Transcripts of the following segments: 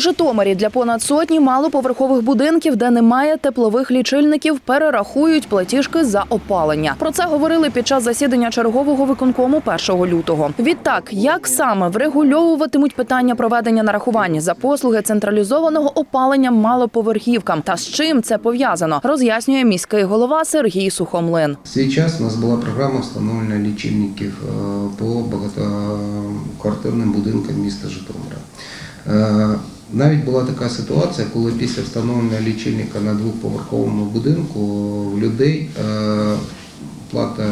Житомирі для понад сотні малоповерхових будинків, де немає теплових лічильників, перерахують платіжки за опалення. Про це говорили під час засідання чергового виконкому 1 лютого. Відтак, як саме врегульовуватимуть питання проведення нарахування за послуги централізованого опалення малоповерхівкам та з чим це пов'язано, роз'яснює міський голова Сергій Сухомлин. Час у нас була програма встановлення лічильників е, по багатоквартирним будинкам міста Житомира. Навіть була така ситуація, коли після встановлення лічильника на двоповерховому будинку в людей е, плата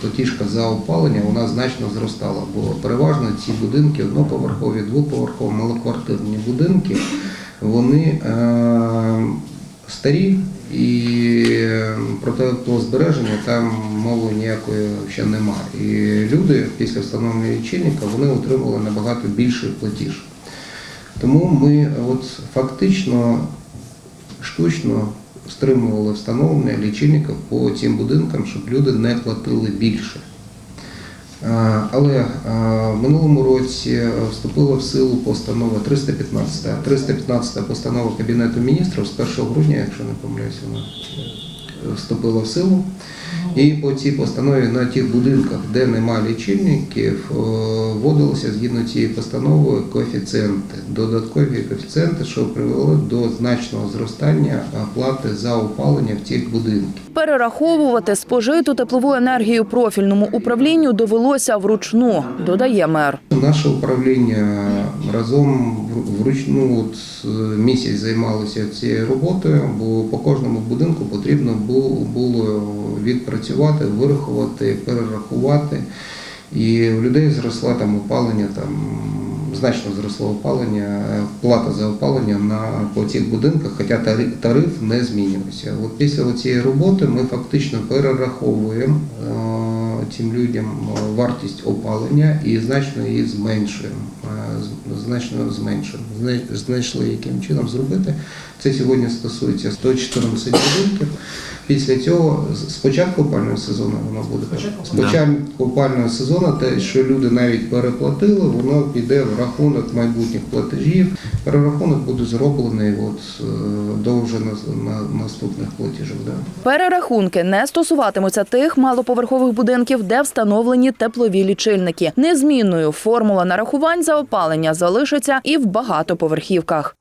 платіжка за опалення вона значно зростала, бо переважно ці будинки одноповерхові, двоповерхові, малоквартирні будинки, вони е, старі і про теплозбереження там мови ніякої ще немає. І люди після встановлення лічильника вони отримали набагато більший платіж. Тому ми от фактично штучно стримували встановлення лічильників по цим будинкам, щоб люди не платили більше. Е, Але е, в минулому році вступила в силу постанова 315. 315 постанова Кабінету міністрів з 1 грудня, якщо не помиляюся, вона е, вступила в силу. І по цій постанові на тих будинках, де немає лічильників, е, вводилися згідно цієї постанови коефіцієнти, додаткові коефіцієнти, що привели до значного зростання плати за опалення в цих будинках. Перераховувати спожиту теплову енергію профільному управлінню довелося вручну, додає мер. Наше управління разом вручну от е, місяць займалося цією роботою, бо по кожному будинку потрібно було відпрацювати, вирахувати, перерахувати. І у людей зросла там опалення, там значно зросло опалення, плата за опалення на по цих будинках, хоча тариф, тариф не змінювався. От після цієї роботи ми фактично перераховуємо е, цим людям е, вартість опалення і значно її зменшуємо. Е, Значно зменшуємо. Знайшли яким чином зробити. Це сьогодні стосується 114 будинків. Після цього з- з опального сезону воно буде з початку опального сезону, те, що люди навіть переплатили, воно піде в рахунок майбутніх платежів. Перерахунок буде зроблений от, е, до вже на, на наступних платежів. Да. Перерахунки не стосуватимуться тих малоповерхових будинків, де встановлені теплові лічильники. Незмінною формула нарахувань за опалення залишиться і в багатоповерхівках.